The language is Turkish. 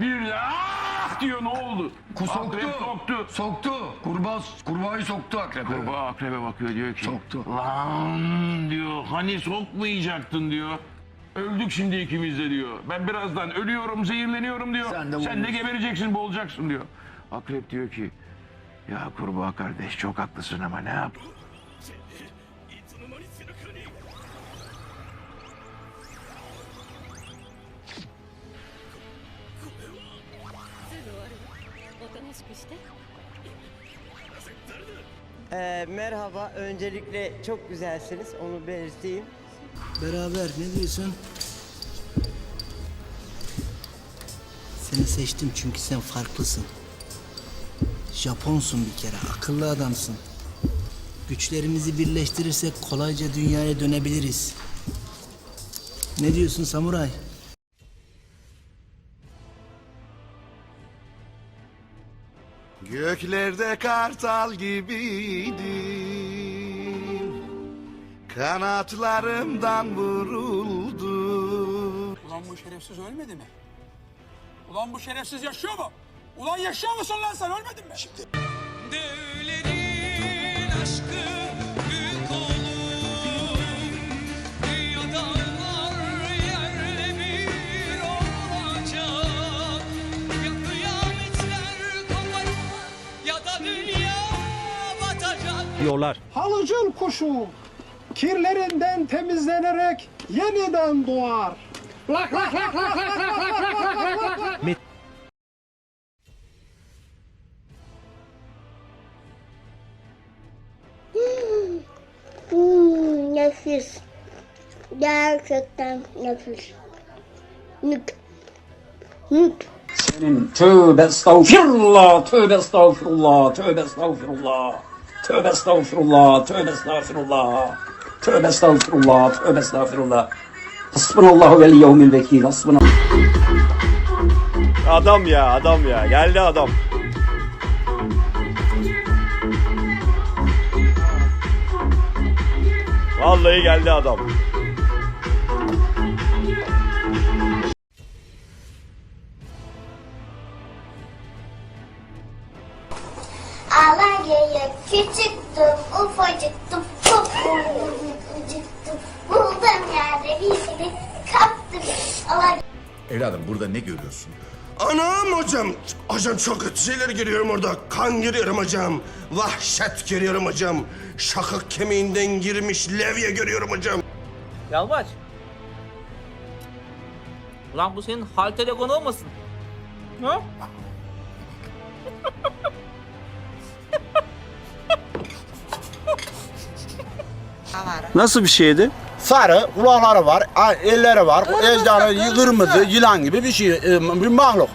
Bir de ah diyor ne oldu? Soktu. Akrep soktu. Soktu. Kurbağa, kurbağayı soktu akrep. Kurbağa akrebe bakıyor diyor ki. Soktu. Lan diyor hani sokmayacaktın diyor. Öldük şimdi ikimiz de diyor. Ben birazdan ölüyorum, zehirleniyorum diyor. Sen de Sen de boğulursun. gebereceksin, boğulacaksın diyor. Akrep diyor ki ya kurbağa kardeş çok haklısın ama ne yap? Ee, merhaba, öncelikle çok güzelsiniz, onu belirteyim. Beraber ne diyorsun? Seni seçtim çünkü sen farklısın. Japonsun bir kere, akıllı adamsın. Güçlerimizi birleştirirsek kolayca dünyaya dönebiliriz. Ne diyorsun samuray? Göklerde kartal gibiydim Kanatlarımdan vuruldum Ulan bu şerefsiz ölmedi mi? Ulan bu şerefsiz yaşıyor mu? Ulan yaşıyor musun lan sen ölmedin mi? Devlerin batacak Halıcıl kuşu kirlerinden temizlenerek yeniden doğar. Lak lak lak lak lak lak lak lak lak lak lak. Hmm, nefis. Gerçekten nefis. Nük. Nük. Tövbe estağfirullah, tövbe estağfirullah, tövbe estağfirullah. Tövbe estağfirullah, tövbe estağfirullah. Tövbe estağfirullah, tövbe estağfirullah. Hasbunallahu vel yevmil vekil. Hasbunallah. Adam ya adam ya geldi adam. Vallahi geldi adam. Alanya'ya küçüktüm, ufacıktım, çok acıktım. Buldum yerde birini, kaptım. Alanya. Evladım burada ne görüyorsun? Anam hocam. Hocam çok kötü şeyler görüyorum orada. Kan görüyorum hocam. Vahşet görüyorum hocam. Şakak kemiğinden girmiş levye görüyorum hocam. Yalvaç Ulan bu senin hal telefonu olmasın? Ha? Nasıl bir şeydi? Sarı kulakları var, elleri var, ejderha kırmızı yılan gibi bir şey, bir mahluk.